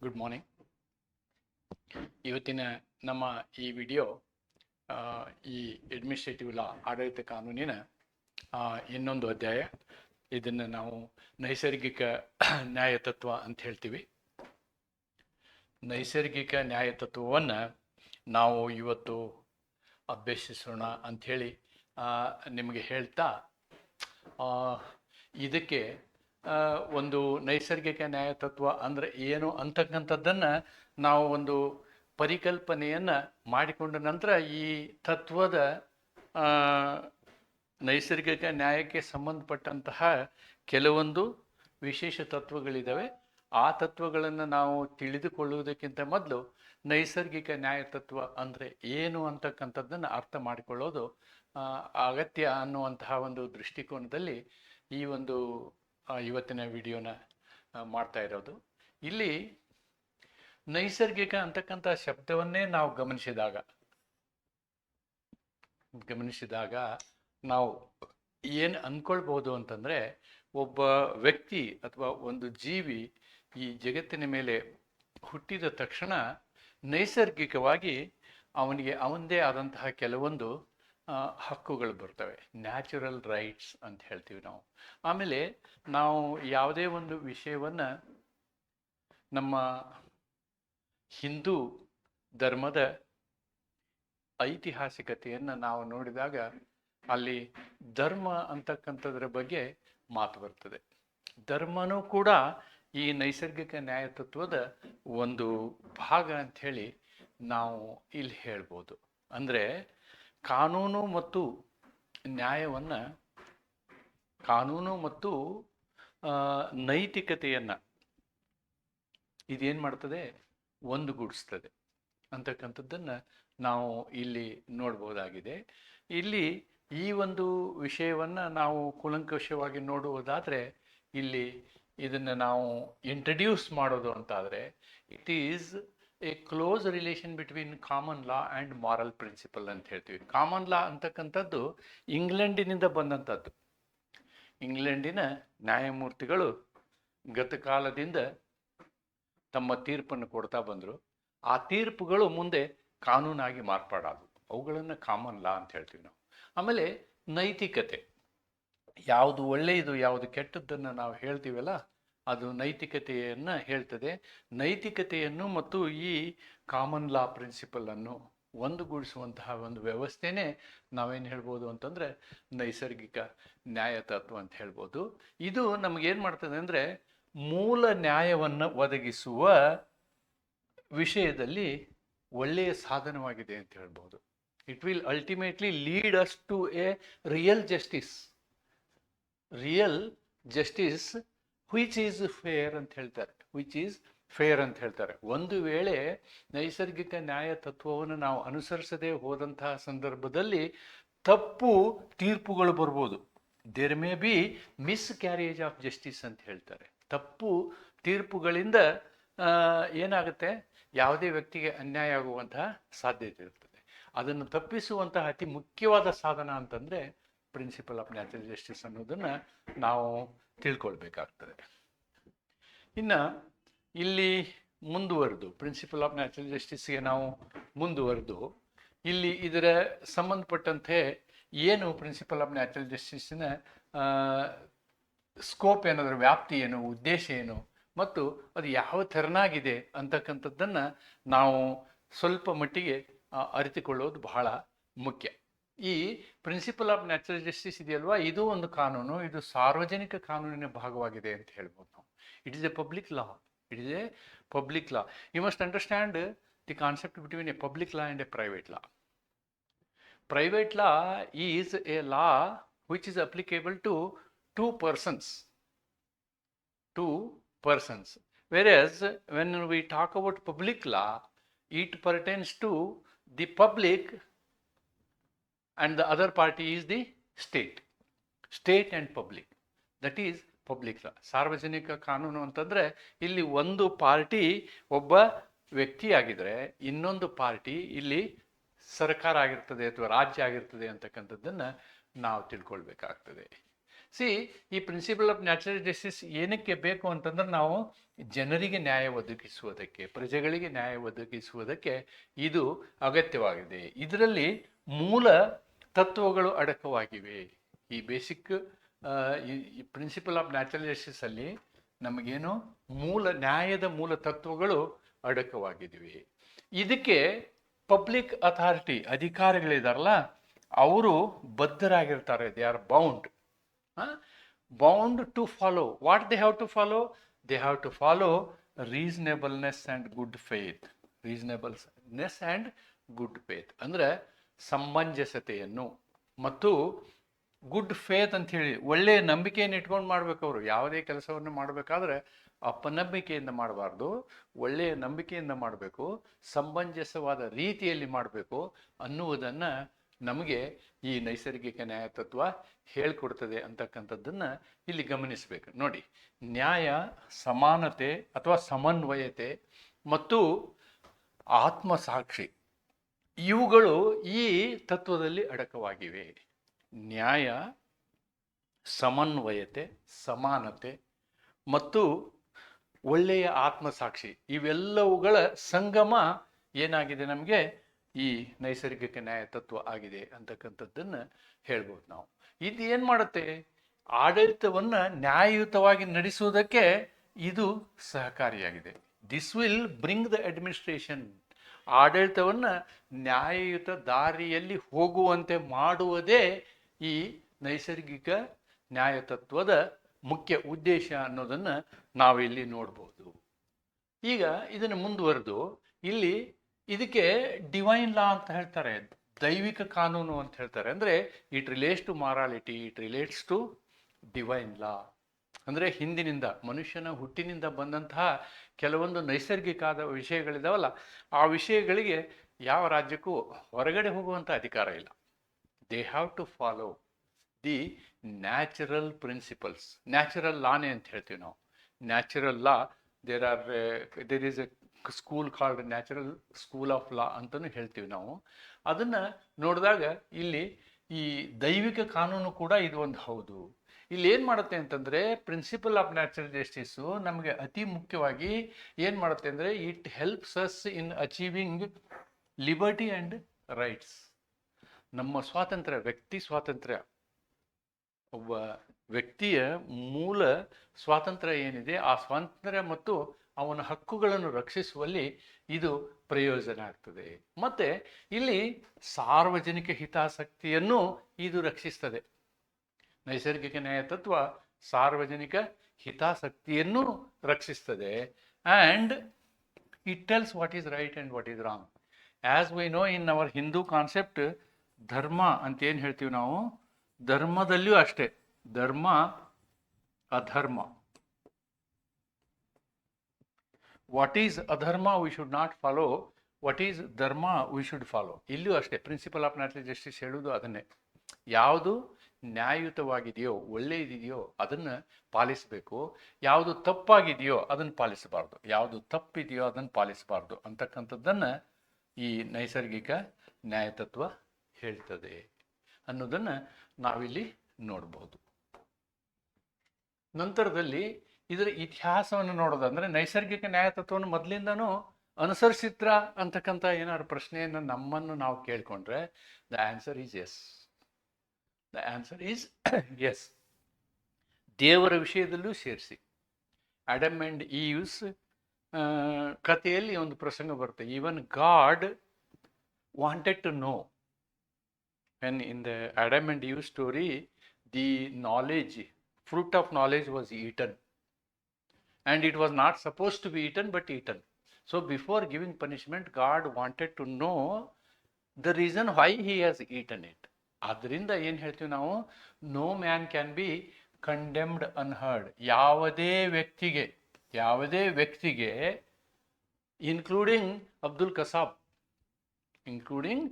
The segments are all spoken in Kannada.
ಗುಡ್ ಮಾರ್ನಿಂಗ್ ಇವತ್ತಿನ ನಮ್ಮ ಈ ವಿಡಿಯೋ ಈ ಅಡ್ಮಿನಿಸ್ಟ್ರೇಟಿವ್ ಲಾ ಆಡಳಿತ ಕಾನೂನಿನ ಇನ್ನೊಂದು ಅಧ್ಯಾಯ. ಇದನ್ನು ನಾವು ನೈಸರ್ಗಿಕ ನ್ಯಾಯ ತತ್ವ ಅಂತ ಹೇಳ್ತೀವಿ. ನೈಸರ್ಗಿಕ ನ್ಯಾಯ ತತ್ವವನ್ನು ನಾವು ಇವತ್ತು ಅಭ್ಯಸಿಸೋಣ ಅಂಥೇಳಿ ನಿಮಗೆ ಹೇಳ್ತಾ ಇದಕ್ಕೆ ಒಂದು ನೈಸರ್ಗಿಕ ನ್ಯಾಯ ತತ್ವ ಅಂದರೆ ಏನು ಅಂತಕ್ಕಂಥದ್ದನ್ನು ನಾವು ಒಂದು ಪರಿಕಲ್ಪನೆಯನ್ನು ಮಾಡಿಕೊಂಡ ನಂತರ ಈ ತತ್ವದ ನೈಸರ್ಗಿಕ ನ್ಯಾಯಕ್ಕೆ ಸಂಬಂಧಪಟ್ಟಂತಹ ಕೆಲವೊಂದು ವಿಶೇಷ ತತ್ವಗಳಿದ್ದಾವೆ ಆ ತತ್ವಗಳನ್ನು ನಾವು ತಿಳಿದುಕೊಳ್ಳುವುದಕ್ಕಿಂತ ಮೊದಲು ನೈಸರ್ಗಿಕ ನ್ಯಾಯ ತತ್ವ ಅಂದರೆ ಏನು ಅಂತಕ್ಕಂಥದ್ದನ್ನು ಅರ್ಥ ಮಾಡಿಕೊಳ್ಳೋದು ಅಗತ್ಯ ಅನ್ನುವಂತಹ ಒಂದು ದೃಷ್ಟಿಕೋನದಲ್ಲಿ ಈ ಒಂದು ಇವತ್ತಿನ ವಿಡಿಯೋನ ಮಾಡ್ತಾ ಇರೋದು. ಇಲ್ಲಿ ನೈಸರ್ಗಿಕ ಅಂತಕ್ಕಂಥ ಶಬ್ದವನ್ನೇ ನಾವು ಗಮನಿಸಿದಾಗ ಗಮನಿಸಿದಾಗ ನಾವು ಏನು ಅಂದ್ಕೊಳ್ಬೋದು ಅಂತಂದರೆ, ಒಬ್ಬ ವ್ಯಕ್ತಿ ಅಥವಾ ಒಂದು ಜೀವಿ ಈ ಜಗತ್ತಿನ ಮೇಲೆ ಹುಟ್ಟಿದ ತಕ್ಷಣ ನೈಸರ್ಗಿಕವಾಗಿ ಅವನಿಗೆ ಅವನದೇ ಆದಂತಹ ಕೆಲವೊಂದು ಹಕ್ಕುಗಳು ಬರ್ತವೆ. ನ್ಯಾಚುರಲ್ ರೈಟ್ಸ್ ಅಂತ ಹೇಳ್ತೀವಿ ನಾವು. ಆಮೇಲೆ ನಾವು ಯಾವುದೇ ಒಂದು ವಿಷಯವನ್ನು ನಮ್ಮ ಹಿಂದೂ ಧರ್ಮದ ಐತಿಹಾಸಿಕತೆಯನ್ನು ನಾವು ನೋಡಿದಾಗ ಅಲ್ಲಿ ಧರ್ಮ ಅಂತಕ್ಕಂಥದ್ರ ಬಗ್ಗೆ ಮಾತು ಬರ್ತದೆ. ಧರ್ಮನೂ ಕೂಡ ಈ ನೈಸರ್ಗಿಕ ನ್ಯಾಯ ತತ್ವದ ಒಂದು ಭಾಗ ಅಂಥೇಳಿ ನಾವು ಇಲ್ಲಿ ಹೇಳ್ಬೋದು. ಅಂದರೆ ಕಾನೂನು ಮತ್ತು ನ್ಯಾಯವನ್ನು, ಕಾನೂನು ಮತ್ತು ನೈತಿಕತೆಯನ್ನು ಇದೇನು ಮಾಡ್ತದೆ? ಒಂದುಗೂಡಿಸ್ತದೆ. ಅಂತಕ್ಕಂಥದ್ದನ್ನು ನಾವು ಇಲ್ಲಿ ನೋಡ್ಬೋದಾಗಿದೆ ಇಲ್ಲಿ ಈ ಒಂದು ವಿಷಯವನ್ನು ನಾವು ಕೂಲಂಕಷವಾಗಿ ನೋಡುವುದಾದರೆ, ಇಲ್ಲಿ ಇದನ್ನು ನಾವು ಇಂಟ್ರಡ್ಯೂಸ್ ಮಾಡೋದು ಅಂತಾದರೆ it is a close relation between common law and moral principle ಅಂತ ಹೇಳ್ತೀವಿ. ಕಾಮನ್ ಲಾ ಅಂತಕ್ಕಂಥದ್ದು ಇಂಗ್ಲೆಂಡಿನಿಂದ ಬಂದಂಥದ್ದು. ಇಂಗ್ಲೆಂಡಿನ ನ್ಯಾಯಮೂರ್ತಿಗಳು ಗತಕಾಲದಿಂದ ತಮ್ಮ ತೀರ್ಪನ್ನು ಕೊಡ್ತಾ ಬಂದರು. ಆ ತೀರ್ಪುಗಳು ಮುಂದೆ ಕಾನೂನಾಗಿ ಮಾರ್ಪಾಡಾದವು. ಅವುಗಳನ್ನು ಕಾಮನ್ ಲಾ ಅಂತ ಹೇಳ್ತೀವಿ ನಾವು. ಆಮೇಲೆ ನೈತಿಕತೆ. ಯಾವುದು ಒಳ್ಳೆಯದು, ಯಾವುದು ಕೆಟ್ಟದ್ದನ್ನು ನಾವು ಹೇಳ್ತೀವಲ್ಲ ಅದು ನೈತಿಕತೆಯನ್ನು ಹೇಳ್ತದೆ. ನೈತಿಕತೆಯನ್ನು ಮತ್ತು ಈ ಕಾಮನ್ ಲಾ ಪ್ರಿನ್ಸಿಪಲನ್ನು ಒಂದುಗೂಡಿಸುವಂತಹ ಒಂದು ವ್ಯವಸ್ಥೆನೇ ನಾವೇನು ಹೇಳ್ಬೋದು ಅಂತಂದರೆ ನೈಸರ್ಗಿಕ ನ್ಯಾಯ ತತ್ವ ಅಂತ ಹೇಳ್ಬೋದು. ಇದು ನಮಗೇನು ಮಾಡ್ತದೆ ಅಂದರೆ ಮೂಲ ನ್ಯಾಯವನ್ನು ಒದಗಿಸುವ ವಿಷಯದಲ್ಲಿ ಒಳ್ಳೆಯ ಸಾಧನವಾಗಿದೆ ಅಂತ ಹೇಳ್ಬೋದು. It will ultimately lead us to a real justice real justice which is fair ಅಂತ ಹೇಳ್ತಾರೆ. ವಿಚ್ ಈಸ್ ಫೇರ್ ಅಂತ ಹೇಳ್ತಾರೆ. ಒಂದು ವೇಳೆ ನೈಸರ್ಗಿಕ ನ್ಯಾಯ ತತ್ವವನ್ನು ನಾವು ಅನುಸರಿಸದೆ ಹೋದಂತಹ ಸಂದರ್ಭದಲ್ಲಿ ತಪ್ಪು ತೀರ್ಪುಗಳು ಬರ್ಬೋದು. There may be miscarriage of justice ಅಂತ ಹೇಳ್ತಾರೆ. ತಪ್ಪು ತೀರ್ಪುಗಳಿಂದ ಏನಾಗುತ್ತೆ? ಯಾವುದೇ ವ್ಯಕ್ತಿಗೆ ಅನ್ಯಾಯ ಆಗುವಂತಹ ಸಾಧ್ಯತೆ ಇರ್ತದೆ. ಅದನ್ನು ತಪ್ಪಿಸುವಂತಹ ಅತಿ ಮುಖ್ಯವಾದ ಸಾಧನ ಅಂತಂದರೆ ಪ್ರಿನ್ಸಿಪಲ್ ಆಫ್ ನ್ಯಾಚುರಲ್ ಜಸ್ಟಿಸ್ ಅನ್ನೋದನ್ನು ನಾವು ತಿಳ್ಕೊಳ್ಬೇಕಾಗ್ತದೆ. ಇನ್ನು ಇಲ್ಲಿ ಮುಂದುವರೆದು ಪ್ರಿನ್ಸಿಪಲ್ ಆಫ್ ನ್ಯಾಚುರಲ್ ಜಸ್ಟಿಸ್ಗೆ ನಾವು ಮುಂದುವರೆದು, ಇಲ್ಲಿ ಇದರ ಸಂಬಂಧಪಟ್ಟಂತೆ ಏನು ಪ್ರಿನ್ಸಿಪಲ್ ಆಫ್ ನ್ಯಾಚುರಲ್ ಜಸ್ಟಿಸ್ನ ಸ್ಕೋಪ್ ಏನಾದರೂ ವ್ಯಾಪ್ತಿ ಏನು, ಉದ್ದೇಶ ಏನು, ಮತ್ತು ಅದು ಯಾವ ಥರನಾಗಿದೆ ಅಂತಕ್ಕಂಥದ್ದನ್ನು ನಾವು ಸ್ವಲ್ಪ ಮಟ್ಟಿಗೆ ಅರಿತುಕೊಳ್ಳೋದು ಬಹಳ ಮುಖ್ಯ. ಈ ಪ್ರಿನ್ಸಿಪಲ್ ಆಫ್ ನ್ಯಾಚುರಲ್ ಜಸ್ಟಿಸ್ ಇದೆಯಲ್ವಾ? ಇದು ಒಂದು ಕಾನೂನು, ಇದು ಸಾರ್ವಜನಿಕ ಕಾನೂನಿನ ಭಾಗವಾಗಿದೆ ಅಂತ ಹೇಳ್ಬೋದು ನಾವು. It is a public law it is a public law you must understand the concept between a public law and a private law private law is a law which applicable to two persons persons. Persons whereas when we talk about public law it pertains to the public and the other party is the state. State and public. That is public ಸಾರ್ವಜನಿಕ ಕಾನೂನು ಅಂತಂದರೆ ಇಲ್ಲಿ ಒಂದು ಪಾರ್ಟಿ ಒಬ್ಬ ವ್ಯಕ್ತಿಯಾಗಿದ್ದರೆ ಇನ್ನೊಂದು ಪಾರ್ಟಿ ಇಲ್ಲಿ ಸರ್ಕಾರ ಆಗಿರ್ತದೆ ಅಥವಾ ರಾಜ್ಯ ಆಗಿರ್ತದೆ ಅಂತಕ್ಕಂಥದ್ದನ್ನು ನಾವು ತಿಳ್ಕೊಳ್ಬೇಕಾಗ್ತದೆ. ಸಿ ಈ ಪ್ರಿನ್ಸಿಪಲ್ ಆಫ್ ನ್ಯಾಚುರಲ್ ಜಸ್ಟಿಸ್ ಏನಕ್ಕೆ ಬೇಕು ಅಂತಂದ್ರೆ ನಾವು ಜನರಿಗೆ ನ್ಯಾಯ ಒದಗಿಸುವುದಕ್ಕೆ, ಪ್ರಜೆಗಳಿಗೆ ನ್ಯಾಯ ಒದಗಿಸುವುದಕ್ಕೆ ಇದು ಅಗತ್ಯವಾಗಿದೆ. ಇದರಲ್ಲಿ ಮೂಲ ತತ್ವಗಳು ಅಡಕವಾಗಿವೆ. ಈ ಬೇಸಿಕ್ ಈ ಪ್ರಿನ್ಸಿಪಲ್ ಆಫ್ ನ್ಯಾಚುರಲ್ ಜಸ್ಟಿಸಲ್ಲಿ ನಮಗೇನು ಮೂಲ, ನ್ಯಾಯದ ಮೂಲ ತತ್ವಗಳು ಅಡಕವಾಗಿದ್ದೀವಿ ಇದಕ್ಕೆ ಪಬ್ಲಿಕ್ ಅಥಾರಿಟಿ ಅಧಿಕಾರಿಗಳಿದಾರಲ್ಲ, ಅವರು ಬದ್ಧರಾಗಿರ್ತಾರೆ. They are bound bound to follow what they have to follow they have to follow reasonableness and good faith reasonableness and good faith ಅಂದರೆ ಸಮಂಜಸತೆಯನ್ನು ಮತ್ತು ಗುಡ್ ಫೇತ್ ಅಂತ ಹೇಳಿ ಒಳ್ಳೆಯ ನಂಬಿಕೆಯನ್ನು ಇಟ್ಕೊಂಡು ಮಾಡ್ಬೇಕು ಅವರು. ಯಾವುದೇ ಕೆಲಸವನ್ನು ಮಾಡಬೇಕಾದ್ರೆ ಅಪನಂಬಿಕೆಯಿಂದ ಮಾಡಬಾರ್ದು, ಒಳ್ಳೆಯ ನಂಬಿಕೆಯಿಂದ ಮಾಡಬೇಕು, ಸಮಂಜಸವಾದ ರೀತಿಯಲ್ಲಿ ಮಾಡಬೇಕು ಅನ್ನುವುದನ್ನು ನಮಗೆ ಈ ನೈಸರ್ಗಿಕ ನ್ಯಾಯ ತತ್ವ ಹೇಳ್ಕೊಡ್ತದೆ ಅಂತಕ್ಕಂಥದ್ದನ್ನು ಇಲ್ಲಿ ಗಮನಿಸಬೇಕು. ನೋಡಿ, ನ್ಯಾಯ, ಸಮಾನತೆ ಅಥವಾ ಸಮನ್ವಯತೆ ಮತ್ತು ಆತ್ಮಸಾಕ್ಷಿ ಇವುಗಳು ಈ ತತ್ವದಲ್ಲಿ ಅಡಕವಾಗಿವೆ. ನ್ಯಾಯ, ಸಮನ್ವಯತೆ, ಸಮಾನತೆ ಮತ್ತು ಒಳ್ಳೆಯ ಆತ್ಮಸಾಕ್ಷಿ ಇವೆಲ್ಲವುಗಳ ಸಂಗಮ ಏನಾಗಿದೆ ನಮಗೆ? ಈ ನೈಸರ್ಗಿಕ ನ್ಯಾಯ ತತ್ವ ಆಗಿದೆ ಅಂತಕ್ಕಂಥದ್ದನ್ನು ಹೇಳ್ಬೋದು ನಾವು. ಇದು ಏನು ಮಾಡುತ್ತೆ? ಆಡಳಿತವನ್ನು ನ್ಯಾಯಯುತವಾಗಿ ನಡೆಸುವುದಕ್ಕೆ ಇದು ಸಹಕಾರಿಯಾಗಿದೆ. This will bring the administration ಆಡಳಿತವನ್ನು ನ್ಯಾಯಯುತ ದಾರಿಯಲ್ಲಿ ಹೋಗುವಂತೆ ಮಾಡುವುದೇ ಈ ನೈಸರ್ಗಿಕ ನ್ಯಾಯತತ್ವದ ಮುಖ್ಯ ಉದ್ದೇಶ ಅನ್ನೋದನ್ನು ನಾವಿಲ್ಲಿ ನೋಡ್ಬೋದು. ಈಗ ಇದನ್ನು ಮುಂದುವರೆದು, ಇಲ್ಲಿ ಇದಕ್ಕೆ ಡಿವೈನ್ ಲಾ ಅಂತ ಹೇಳ್ತಾರೆ, ದೈವಿಕ ಕಾನೂನು ಅಂತ ಹೇಳ್ತಾರೆ. ಅಂದರೆ it relates to morality it relates to divine law ಅಂದರೆ ಹಿಂದಿನಿಂದ, ಮನುಷ್ಯನ ಹುಟ್ಟಿನಿಂದ ಬಂದಂತಹ ಕೆಲವೊಂದು ನೈಸರ್ಗಿಕಾದ ವಿಷಯಗಳಿದಾವಲ್ಲ, ಆ ವಿಷಯಗಳಿಗೆ ಯಾವ ರಾಜ್ಯಕ್ಕೂ ಹೊರಗಡೆ ಹೋಗುವಂಥ ಅಧಿಕಾರ ಇಲ್ಲ. They have to follow the natural principles natural ಲಾನೇ ಅಂತ ಹೇಳ್ತೀವಿ ನಾವು. Natural law there are there is a school called natural school of law ಅಂತಲೂ ಹೇಳ್ತೀವಿ ನಾವು. ಅದನ್ನು ನೋಡಿದಾಗ ಇಲ್ಲಿ ಈ ದೈವಿಕ ಕಾನೂನು ಕೂಡ ಇದು ಒಂದು ಹೌದು. ಇಲ್ಲಿ ಏನು ಮಾಡುತ್ತೆ ಅಂತಂದರೆ ಪ್ರಿನ್ಸಿಪಲ್ ಆಫ್ ನ್ಯಾಚುರಲ್ ಜಸ್ಟಿಸು ನಮಗೆ ಅತಿ ಮುಖ್ಯವಾಗಿ ಏನು ಮಾಡುತ್ತೆ ಅಂದರೆ it helps us in achieving liberty and rights ನಮ್ಮ ಸ್ವಾತಂತ್ರ್ಯ, ವ್ಯಕ್ತಿ ಸ್ವಾತಂತ್ರ್ಯ. ಒಬ್ಬ ವ್ಯಕ್ತಿಯ ಮೂಲ ಸ್ವಾತಂತ್ರ್ಯ ಏನಿದೆ, ಆ ಸ್ವಾತಂತ್ರ್ಯ ಮತ್ತು ಅವನ ಹಕ್ಕುಗಳನ್ನು ರಕ್ಷಿಸುವಲ್ಲಿ ಇದು ಪ್ರಯೋಜನ ಆಗ್ತದೆ. ಮತ್ತು ಇಲ್ಲಿ ಸಾರ್ವಜನಿಕ ಹಿತಾಸಕ್ತಿಯನ್ನು ಇದು ರಕ್ಷಿಸ್ತದೆ. ನೈಸರ್ಗಿಕ ನ್ಯಾಯ ತತ್ವ ಸಾರ್ವಜನಿಕ ಹಿತಾಸಕ್ತಿಯನ್ನು ರಕ್ಷಿಸ್ತದೆ. And it tells what is right and what is wrong as we know in our Hindu concept dharma ಅಂತ ಏನು ಹೇಳ್ತೀವಿ ನಾವು? ಧರ್ಮದಲ್ಲಿಯೂ ಅಷ್ಟೇ. ಧರ್ಮ, ಅಧರ್ಮ. What is adharma we should not follow what is dharma we should follow ಇಲ್ಲೂ ಅಷ್ಟೇ. ಪ್ರಿನ್ಸಿಪಲ್ ಆಫ್ ನ್ಯಾಚುರಲ್ ಜಸ್ಟಿಸ್ ಹೇಳುವುದು ಅದನ್ನೇ. ಯಾವುದು? ನ್ಯಾಯಯುತವಾಗಿದೆಯೋ, ಒಳ್ಳೆಯದಿದೆಯೋ ಅದನ್ನು ಪಾಲಿಸಬೇಕು. ಯಾವುದು ತಪ್ಪಾಗಿದೆಯೋ ಅದನ್ನು ಪಾಲಿಸಬಾರ್ದು. ಯಾವುದು ತಪ್ಪಿದೆಯೋ ಅದನ್ನು ಪಾಲಿಸಬಾರ್ದು ಅಂತಕ್ಕಂಥದ್ದನ್ನು ಈ ನೈಸರ್ಗಿಕ ನ್ಯಾಯತತ್ವ ಹೇಳ್ತದೆ ಅನ್ನೋದನ್ನು ನಾವಿಲ್ಲಿ ನೋಡ್ಬೋದು. ನಂತರದಲ್ಲಿ ಇದರ ಇತಿಹಾಸವನ್ನು ನೋಡೋದಂದ್ರೆ ನೈಸರ್ಗಿಕ ನ್ಯಾಯತತ್ವವನ್ನು ಮೊದಲಿಂದನೂ ಅನುಸರಿಸಿದ್ರ ಅಂತಕ್ಕಂಥ ಏನಾದ್ರು ಪ್ರಶ್ನೆಯನ್ನು ನಮ್ಮನ್ನು ನಾವು ಕೇಳಿಕೊಂಡ್ರೆ the answer is yes the answer is S ದೇವರ ವಿಷಯದಲ್ಲೂ ಸೇರಿಸಿ ಅಡಮ್ ಆ್ಯಂಡ್ ಈವ್ಸ್ ಕಥೆಯಲ್ಲಿ ಒಂದು ಪ್ರಸಂಗ ಬರುತ್ತೆ even God wanted to know when in the Adam and Eve story, the knowledge, fruit of knowledge was eaten. And it was not supposed to be eaten, but eaten. So before giving punishment, God wanted to know the reason why he has eaten it. ಅದರಿಂದ ಏನು ಹೇಳ್ತೀವಿ ನಾವು? No man can be condemned unheard ಯಾವುದೇ ವ್ಯಕ್ತಿಗೆ ಯಾವುದೇ ವ್ಯಕ್ತಿಗೆ ಇನ್ಕ್ಲೂಡಿಂಗ್ ಅಬ್ದುಲ್ ಕಸಾಬ್ ಇನ್ಕ್ಲೂಡಿಂಗ್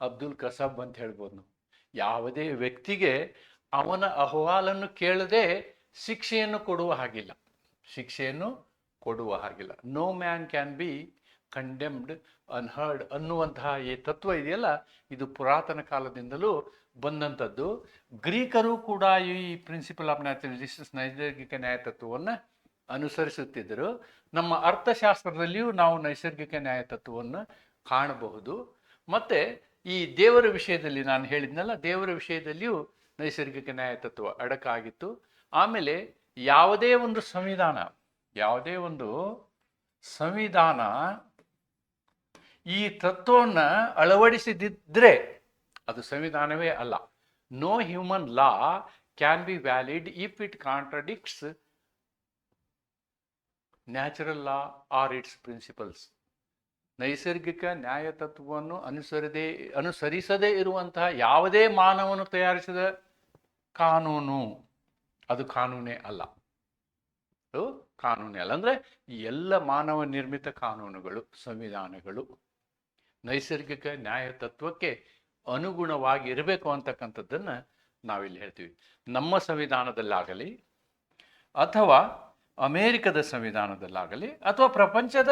ಅಬ್ದುಲ್ ಕಸಾಬ್ ಅಂತ ಹೇಳ್ಬೋದು ನಾವು. ಯಾವುದೇ ವ್ಯಕ್ತಿಗೆ ಅವನ ಅಹವಾಲನ್ನು ಕೇಳದೆ ಶಿಕ್ಷೆಯನ್ನು ಕೊಡುವ ಹಾಗಿಲ್ಲ. ಶಿಕ್ಷೆಯನ್ನು ಕೊಡುವ ಹಾಗಿಲ್ಲ. No man can be condemned unheard ಅನ್ನುವಂತಹ ಈ ತತ್ವ ಇದೆಯಲ್ಲ, ಇದು ಪುರಾತನ ಕಾಲದಿಂದಲೂ ಬಂದಂಥದ್ದು. ಗ್ರೀಕರು ಕೂಡ ಈ ಪ್ರಿನ್ಸಿಪಲ್ ಆಫ್ ನ್ಯಾಚುರಲ್ ಜಸ್ಟಿಸ್ ನೈಸರ್ಗಿಕ ನ್ಯಾಯ ತತ್ವವನ್ನು ಅನುಸರಿಸುತ್ತಿದ್ದರು. ನಮ್ಮ ಅರ್ಥಶಾಸ್ತ್ರದಲ್ಲಿಯೂ ನಾವು ನೈಸರ್ಗಿಕ ನ್ಯಾಯ ತತ್ವವನ್ನು ಕಾಣಬಹುದು. ಮತ್ತು ಈ ದೇವರ ವಿಷಯದಲ್ಲಿ ನಾನು ಹೇಳಿದ್ನಲ್ಲ, ದೇವರ ವಿಷಯದಲ್ಲಿಯೂ ನೈಸರ್ಗಿಕ ನ್ಯಾಯತತ್ವ ಅಡಕಾಗಿತ್ತು. ಆಮೇಲೆ ಯಾವುದೇ ಒಂದು ಸಂವಿಧಾನ, ಯಾವುದೇ ಒಂದು ಸಂವಿಧಾನ ಈ ತತ್ವವನ್ನು ಅಳವಡಿಸಿದ್ದರೆ ಅದು ಸಂವಿಧಾನವೇ ಅಲ್ಲ. No human law can be valid if it contradicts natural law or its principles ನೈಸರ್ಗಿಕ ನ್ಯಾಯ ತತ್ವವನ್ನು ಅನುಸರದೆ, ಅನುಸರಿಸದೇ ಇರುವಂತಹ ಯಾವುದೇ ಮಾನವನು ತಯಾರಿಸಿದ ಕಾನೂನು, ಅದು ಕಾನೂನೇ ಅಲ್ಲ. ಕಾನೂನೇ ಅಲ್ಲ. ಅಂದರೆ ಎಲ್ಲ ಮಾನವ ನಿರ್ಮಿತ ಕಾನೂನುಗಳು, ಸಂವಿಧಾನಗಳು ನೈಸರ್ಗಿಕ ನ್ಯಾಯ ತತ್ವಕ್ಕೆ ಅನುಗುಣವಾಗಿ ಇರಬೇಕು ಅಂತಕ್ಕಂಥದ್ದನ್ನು ನಾವಿಲ್ಲಿ ಹೇಳ್ತೀವಿ. ನಮ್ಮ ಸಂವಿಧಾನದಲ್ಲಾಗಲಿ ಅಥವಾ ಅಮೇರಿಕದ ಸಂವಿಧಾನದಲ್ಲಾಗಲಿ ಅಥವಾ ಪ್ರಪಂಚದ